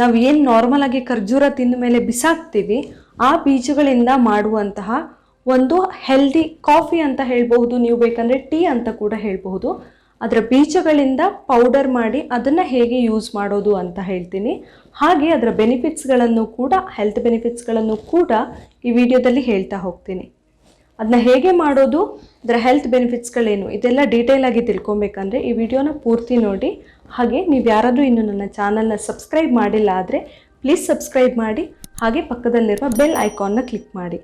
ನಾವು ಏನು ನಾರ್ಮಲ್ ಆಗಿ ಖರ್ಜೂರ ತಿಂದ ಮೇಲೆ ಬಿಸಾಕ್ತೀವಿ, ಆ ಬೀಜಗಳಿಂದ ಮಾಡುವಂತಹ ಒಂದು ಹೆಲ್ದಿ ಕಾಫಿ ಅಂತ ಹೇಳ್ಬಹುದು, ನೀವು ಬೇಕಂದ್ರೆ ಟೀ ಅಂತ ಕೂಡ ಹೇಳಬಹುದು. ಅದರ ಬೀಜಗಳಿಂದ ಪೌಡರ್ ಮಾಡಿ ಅದನ್ನು ಹೇಗೆ ಯೂಸ್ ಮಾಡೋದು ಅಂತ ಹೇಳ್ತೀನಿ. ಹಾಗೆ ಅದರ ಬೆನಿಫಿಟ್ಸ್ಗಳನ್ನು ಕೂಡ ಹೆಲ್ತ್ ಬೆನಿಫಿಟ್ಸ್ಗಳನ್ನು ಕೂಡ ಈ ವಿಡಿಯೋದಲ್ಲಿ ಹೇಳ್ತಾ ಹೋಗ್ತೀನಿ. ಅದನ್ನ ಹೇಗೆ ಮಾಡೋದು ಅದರ ಹೆಲ್ತ್ ಬೆನಿಫಿಟ್ಸ್ಗಳೇನು ಇದೆಲ್ಲ ಡೀಟೇಲ್ ಆಗಿ ತಿಳ್ಕೊಬೇಕಂದ್ರೆ ಈ ವಿಡಿಯೋನ ಪೂರ್ತಿ ನೋಡಿ. ಹಾಗೆ ನೀವು ಯಾರಾದರೂ ಇನ್ನು ನನ್ನ ಚಾನಲ್ನ ಸಬ್ಸ್ಕ್ರೈಬ್ ಮಾಡಿಲ್ಲ ಆದರೆ ಪ್ಲೀಸ್ ಸಬ್ಸ್ಕ್ರೈಬ್ ಮಾಡಿ, ಹಾಗೆ ಪಕ್ಕದಲ್ಲಿರುವ ಬೆಲ್ ಐಕಾನ್ನ ಕ್ಲಿಕ್ ಮಾಡಿ.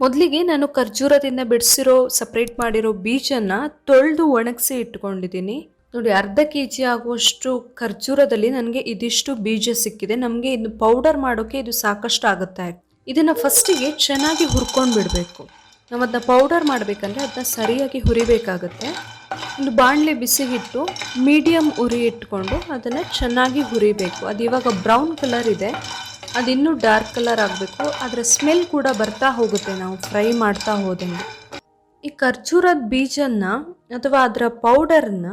ಮೊದಲಿಗೆ ನಾನು ಖರ್ಜೂರದಿಂದ ಬಿಡಿಸಿರೋ ಸಪ್ರೇಟ್ ಮಾಡಿರೋ ಬೀಜನ್ನು ತೊಳೆದು ಒಣಗಿಸಿ ಇಟ್ಕೊಂಡಿದ್ದೀನಿ. ನೋಡಿ, ಅರ್ಧ ಕೆ ಜಿ ಆಗುವಷ್ಟು ಖರ್ಜೂರದಲ್ಲಿ ನನಗೆ ಇದಿಷ್ಟು ಬೀಜ ಸಿಕ್ಕಿದೆ. ನಮಗೆ ಇದು ಪೌಡರ್ ಮಾಡೋಕ್ಕೆ ಇದು ಸಾಕಷ್ಟು ಆಗುತ್ತೆ ಇದನ್ನು ಫಸ್ಟಿಗೆ ಚೆನ್ನಾಗಿ ಹುರ್ಕೊಂಡು ಬಿಡಬೇಕು ನಾವು ಅದನ್ನ ಪೌಡರ್ ಮಾಡಬೇಕಂದ್ರೆ ಅದನ್ನ ಸರಿಯಾಗಿ ಹುರಿಬೇಕಾಗುತ್ತೆ. ಒಂದು ಬಾಣಲೆ ಬಿಸಿಗಿಟ್ಟು ಮೀಡಿಯಮ್ ಉರಿ ಇಟ್ಕೊಂಡು ಅದನ್ನು ಚೆನ್ನಾಗಿ ಹುರಿಬೇಕು. ಅದು ಇವಾಗ ಬ್ರೌನ್ ಕಲರ್ ಇದೆ. ಅದು ಇನ್ನೂ ಡಾರ್ಕ್ ಕಲರ್ ಆಗಬೇಕು. ಅದರ ಸ್ಮೆಲ್ ಕೂಡ ಬರ್ತಾ ಹೋಗುತ್ತೆ ನಾವು ಫ್ರೈ ಮಾಡ್ತಾ ಹೋದಂಗೆ ಈ ಖರ್ಜೂರದ ಬೀಜನ ಅಥವಾ ಅದರ ಪೌಡರ್ನ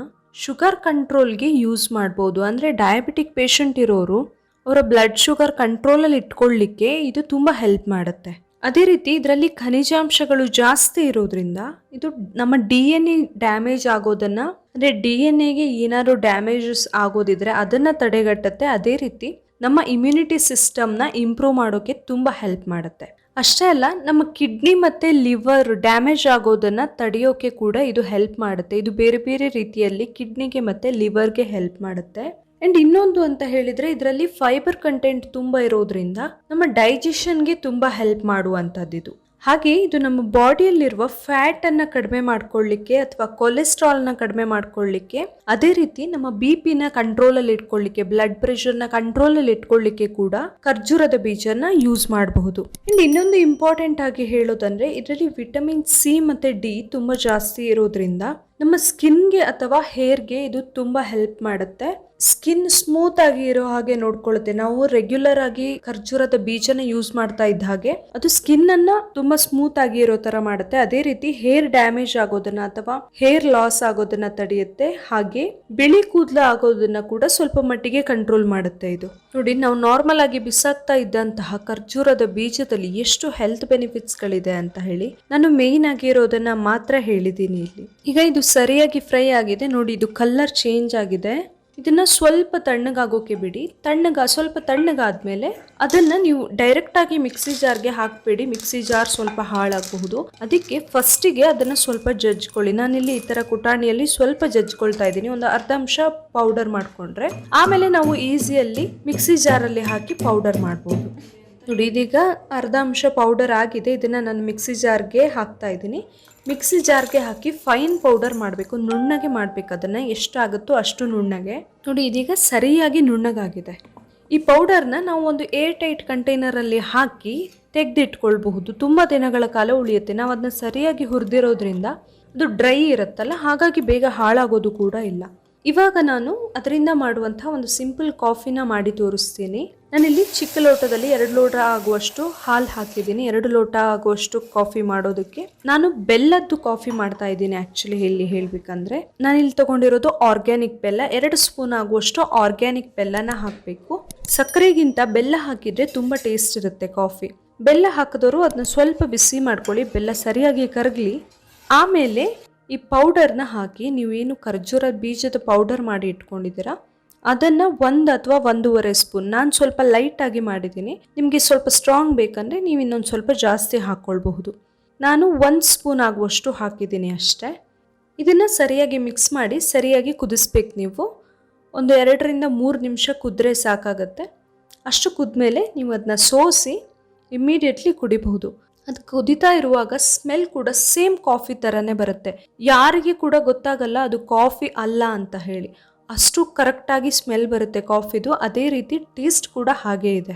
ಶುಗರ್ ಕಂಟ್ರೋಲ್ಗೆ ಯೂಸ್ ಮಾಡ್ಬೋದು. ಅಂದರೆ ಡಯಾಬಿಟಿಕ್ ಪೇಷಂಟ್ ಇರೋರು ಅವರ ಬ್ಲಡ್ ಶುಗರ್ ಕಂಟ್ರೋಲಲ್ಲಿ ಇಟ್ಕೊಳ್ಳಿಕ್ಕೆ ಇದು ತುಂಬ ಹೆಲ್ಪ್ ಮಾಡುತ್ತೆ. ಅದೇ ರೀತಿ ಇದರಲ್ಲಿ ಖನಿಜಾಂಶಗಳು ಜಾಸ್ತಿ ಇರೋದ್ರಿಂದ ಇದು ನಮ್ಮ ಡಿ ಎನ್ ಎ ಡ್ಯಾಮೇಜ್ ಆಗೋದನ್ನು, ಅಂದರೆ ಡಿ ಎನ್ ಎಗೆ ಏನಾದರೂ ಡ್ಯಾಮೇಜಸ್ ಆಗೋದಿದ್ರೆ ಅದನ್ನು ತಡೆಗಟ್ಟುತ್ತೆ. ಅದೇ ರೀತಿ ನಮ್ಮ ಇಮ್ಯುನಿಟಿ ಸಿಸ್ಟಮ್ನ ಇಂಪ್ರೂವ್ ಮಾಡೋಕ್ಕೆ ತುಂಬ ಹೆಲ್ಪ್ ಮಾಡುತ್ತೆ. ಅಷ್ಟೇ ಅಲ್ಲ, ನಮ್ಮ ಕಿಡ್ನಿ ಮತ್ತು ಲಿವರ್ ಡ್ಯಾಮೇಜ್ ಆಗೋದನ್ನು ತಡೆಯೋಕೆ ಕೂಡ ಇದು ಹೆಲ್ಪ್ ಮಾಡುತ್ತೆ. ಇದು ಬೇರೆ ಬೇರೆ ರೀತಿಯಲ್ಲಿ ಕಿಡ್ನಿಗೆ ಮತ್ತು ಲಿವರ್ಗೆ ಹೆಲ್ಪ್ ಮಾಡುತ್ತೆ. ಆ್ಯಂಡ್ ಇನ್ನೊಂದು ಅಂತ ಹೇಳಿದರೆ ಇದರಲ್ಲಿ ಫೈಬರ್ ಕಂಟೆಂಟ್ ತುಂಬ ಇರೋದ್ರಿಂದ ನಮ್ಮ ಡೈಜೆಷನ್ಗೆ ತುಂಬ ಹೆಲ್ಪ್ ಮಾಡುವಂಥದ್ದು ಇದು. ಹಾಗೆ ಇದು ನಮ್ಮ ಬಾಡಿಯಲ್ಲಿರುವ ಫ್ಯಾಟನ್ನು ಕಡಿಮೆ ಮಾಡ್ಕೊಳ್ಳಿಕ್ಕೆ ಅಥವಾ ಕೊಲೆಸ್ಟ್ರಾಲ್ನ ಕಡಿಮೆ ಮಾಡ್ಕೊಳ್ಳಿಕ್ಕೆ ಅದೇ ರೀತಿ ನಮ್ಮ ಬಿ ಪಿನ ಕಂಟ್ರೋಲಲ್ಲಿ ಇಟ್ಕೊಳ್ಳಿಕ್ಕೆ ಬ್ಲಡ್ ಪ್ರೆಷರ್ನ ಕಂಟ್ರೋಲಲ್ಲಿ ಇಟ್ಕೊಳ್ಳಿಕ್ಕೆ ಕೂಡ ಖರ್ಜೂರದ ಬೀಜನ ಯೂಸ್ ಮಾಡಬಹುದು. ಅಂಡ್ ಇನ್ನೊಂದು ಇಂಪಾರ್ಟೆಂಟ್ ಆಗಿ ಹೇಳೋದಂದ್ರೆ ಇದರಲ್ಲಿ ವಿಟಮಿನ್ ಸಿ ಮತ್ತೆ ಡಿ ತುಂಬ ಜಾಸ್ತಿ ಇರೋದ್ರಿಂದ ನಮ್ಮ ಸ್ಕಿನ್ಗೆ ಅಥವಾ ಹೇರ್ಗೆ ಇದು ತುಂಬ ಹೆಲ್ಪ್ ಮಾಡುತ್ತೆ. ಸ್ಕಿನ್ ಸ್ಮೂತ್ ಆಗಿ ಇರೋ ಹಾಗೆ ನೋಡ್ಕೊಳ್ಳುತ್ತೆ. ನಾವು ರೆಗ್ಯುಲರ್ ಆಗಿ ಖರ್ಜೂರದ ಬೀಜನ ಯೂಸ್ ಮಾಡ್ತಾ ಇದ್ದ ಹಾಗೆ ಅದು ಸ್ಕಿನ್ ಅನ್ನ ತುಂಬಾ ಸ್ಮೂತ್ ಆಗಿ ಇರೋ ತರ ಮಾಡುತ್ತೆ. ಅದೇ ರೀತಿ ಹೇರ್ ಡ್ಯಾಮೇಜ್ ಆಗೋದನ್ನ ಅಥವಾ ಹೇರ್ ಲಾಸ್ ಆಗೋದನ್ನ ತಡೆಯುತ್ತೆ. ಹಾಗೆ ಬಿಳಿ ಕೂದಲ ಆಗೋದನ್ನ ಕೂಡ ಸ್ವಲ್ಪ ಮಟ್ಟಿಗೆ ಕಂಟ್ರೋಲ್ ಮಾಡುತ್ತೆ ಇದು. ನೋಡಿ, ನಾವು ನಾರ್ಮಲ್ ಆಗಿ ಬಿಸಾಕ್ತಾ ಇದ್ದಂತಹ ಖರ್ಜೂರದ ಬೀಜದಲ್ಲಿ ಎಷ್ಟು ಹೆಲ್ತ್ ಬೆನಿಫಿಟ್ಸ್ ಗಳಿದೆ ಅಂತ ಹೇಳಿ ನಾನು ಮೇಯ್ನ್ ಆಗಿರೋದನ್ನ ಮಾತ್ರ ಹೇಳಿದ್ದೀನಿ ಇಲ್ಲಿ. ಈಗ ಇದು ಸರಿಯಾಗಿ ಫ್ರೈ ಆಗಿದೆ. ನೋಡಿ, ಇದು ಕಲರ್ ಚೇಂಜ್ ಆಗಿದೆ. ಇದನ್ನ ಸ್ವಲ್ಪ ತಣ್ಣಗಾಗೋಕೆ ಬಿಡಿ. ತಣ್ಣಗ, ಸ್ವಲ್ಪ ತಣ್ಣಗಾದ್ಮೇಲೆ ಅದನ್ನ ನೀವು ಡೈರೆಕ್ಟ್ ಆಗಿ ಮಿಕ್ಸಿ ಜಾರ್ಗೆ ಹಾಕ್ಬೇಡಿ. ಮಿಕ್ಸಿ ಜಾರ್ ಸ್ವಲ್ಪ ಹಾಳಾಗಬಹುದು. ಅದಕ್ಕೆ ಫಸ್ಟಿಗೆ ಅದನ್ನ ಸ್ವಲ್ಪ ಜಜ್ಕೊಳ್ಳಿ ನಾನಿಲ್ಲಿ ಈ ತರ ಕುಟಾಣಿಯಲ್ಲಿ ಸ್ವಲ್ಪ ಜಜ್ಕೊಳ್ತಾ ಇದ್ದೀನಿ. ಒಂದು ಅರ್ಧ ಅಂಶ ಪೌಡರ್ ಮಾಡ್ಕೊಂಡ್ರೆ. ಆಮೇಲೆ ನಾವು ಈಸಿಯಲ್ಲಿ ಮಿಕ್ಸಿ ಜಾರಲ್ಲಿ ಹಾಕಿ ಪೌಡರ್ ಮಾಡ್ಬೋದು. ನೋಡಿ, ಇದೀಗ ಅರ್ಧ ಅಂಶ ಪೌಡರ್ ಆಗಿದೆ. ಇದನ್ನ ನಾನು ಮಿಕ್ಸಿ ಜಾರ್ಗೆ ಹಾಕ್ತಾ ಇದ್ದೀನಿ. ಮಿಕ್ಸಿ ಜಾರ್ಗೆ ಹಾಕಿ ಫೈನ್ ಪೌಡರ್ ಮಾಡಬೇಕು, ನುಣ್ಣಗೆ ಮಾಡಬೇಕು. ಅದನ್ನು ಎಷ್ಟಾಗುತ್ತೋ ಅಷ್ಟು ನುಣ್ಣಗೆ. ನೋಡಿ, ಇದೀಗ ಸರಿಯಾಗಿ ನುಣ್ಣಗಾಗಿದೆ. ಈ ಪೌಡರ್ನ ನಾವು ಒಂದು ಏರ್ ಟೈಟ್ ಕಂಟೈನರಲ್ಲಿ ಹಾಕಿ ತೆಗೆದಿಟ್ಕೊಳ್ಬಹುದು. ತುಂಬ ದಿನಗಳ ಕಾಲ ಉಳಿಯುತ್ತೆ. ನಾವು ಅದನ್ನ ಸರಿಯಾಗಿ ಹುರಿದಿರೋದ್ರಿಂದ ಅದು ಡ್ರೈ ಇರುತ್ತಲ್ಲ, ಹಾಗಾಗಿ ಬೇಗ ಹಾಳಾಗೋದು ಕೂಡ ಇಲ್ಲ. ಇವಾಗ ನಾನು ಅದರಿಂದ ಮಾಡುವಂಥ ಒಂದು ಸಿಂಪಲ್ ಕಾಫಿನ ಮಾಡಿ ತೋರಿಸ್ತೀನಿ. ನಾನಿಲ್ಲಿ ಚಿಕ್ಕ ಲೋಟದಲ್ಲಿ ಎರಡು ಲೋಟ ಆಗುವಷ್ಟು ಹಾಲು ಹಾಕಿದ್ದೀನಿ. ಎರಡು ಲೋಟ ಆಗುವಷ್ಟು ಕಾಫಿ ಮಾಡೋದಕ್ಕೆ. ನಾನು ಬೆಲ್ಲದ್ದು ಕಾಫಿ ಮಾಡ್ತಾ ಇದ್ದೀನಿ ಆ್ಯಕ್ಚುಲಿ ಇಲ್ಲಿ ಹೇಳ್ಬೇಕಂದ್ರೆ. ನಾನಿಲ್ಲಿ ತೊಗೊಂಡಿರೋದು ಆರ್ಗ್ಯಾನಿಕ್ ಬೆಲ್ಲ. ಎರಡು ಸ್ಪೂನ್ ಆಗುವಷ್ಟು ಆರ್ಗ್ಯಾನಿಕ್ ಬೆಲ್ಲನ ಹಾಕಬೇಕು. ಸಕ್ಕರೆಗಿಂತ ಬೆಲ್ಲ ಹಾಕಿದರೆ ತುಂಬ ಟೇಸ್ಟ್ ಇರುತ್ತೆ ಕಾಫಿ. ಬೆಲ್ಲ ಹಾಕಿದವರು ಅದನ್ನ ಸ್ವಲ್ಪ ಬಿಸಿ ಮಾಡ್ಕೊಳ್ಳಿ. ಬೆಲ್ಲ ಸರಿಯಾಗಿ ಕರಗಲಿ. ಆಮೇಲೆ ಈ ಪೌಡರ್ನ ಹಾಕಿ ನೀವೇನು ಖರ್ಜೂರ ಬೀಜದ ಪೌಡರ್ ಮಾಡಿ ಇಟ್ಕೊಂಡಿದ್ದೀರಾ? ಅದನ್ನು ಒಂದು ಅಥವಾ ಒಂದೂವರೆ ಸ್ಪೂನ್. ನಾನು ಸ್ವಲ್ಪ ಲೈಟಾಗಿ ಮಾಡಿದ್ದೀನಿ ನಿಮಗೆ ಸ್ವಲ್ಪ ಸ್ಟ್ರಾಂಗ್ ಬೇಕಂದರೆ ನೀವು ಇನ್ನೊಂದು ಸ್ವಲ್ಪ ಜಾಸ್ತಿ ಹಾಕ್ಕೊಳ್ಬಹುದು ನಾನು ಒಂದು ಸ್ಪೂನ್ ಆಗುವಷ್ಟು ಹಾಕಿದ್ದೀನಿ ಅಷ್ಟೇ. ಇದನ್ನು ಸರಿಯಾಗಿ ಮಿಕ್ಸ್ ಮಾಡಿ ಸರಿಯಾಗಿ ಕುದಿಸ್ಬೇಕು ನೀವು. ಒಂದು ಎರಡರಿಂದ ಮೂರು ನಿಮಿಷ ಕುದ್ರೆ ಸಾಕಾಗತ್ತೆ. ಅಷ್ಟು ಕುದ್ಮೇಲೆ ನೀವು ಅದನ್ನ ಸೋಸಿ ಇಮ್ಮಿಡಿಯೇಟ್ಲಿ ಕುಡಿಬಹುದು. ಅದು ಕುದಿತಾ ಇರುವಾಗ ಸ್ಮೆಲ್ ಕೂಡ ಸೇಮ್ ಕಾಫಿ ಥರನೇ ಬರುತ್ತೆ. ಯಾರಿಗೆ ಕೂಡ ಗೊತ್ತಾಗಲ್ಲ ಅದು ಕಾಫಿ ಅಲ್ಲ ಅಂತ ಹೇಳಿ. ಅಷ್ಟು ಕರೆಕ್ಟಾಗಿ ಸ್ಮೆಲ್ ಬರುತ್ತೆ ಕಾಫಿದು ಅದೇ ರೀತಿ ಟೇಸ್ಟ್ ಕೂಡ ಹಾಗೇ ಇದೆ.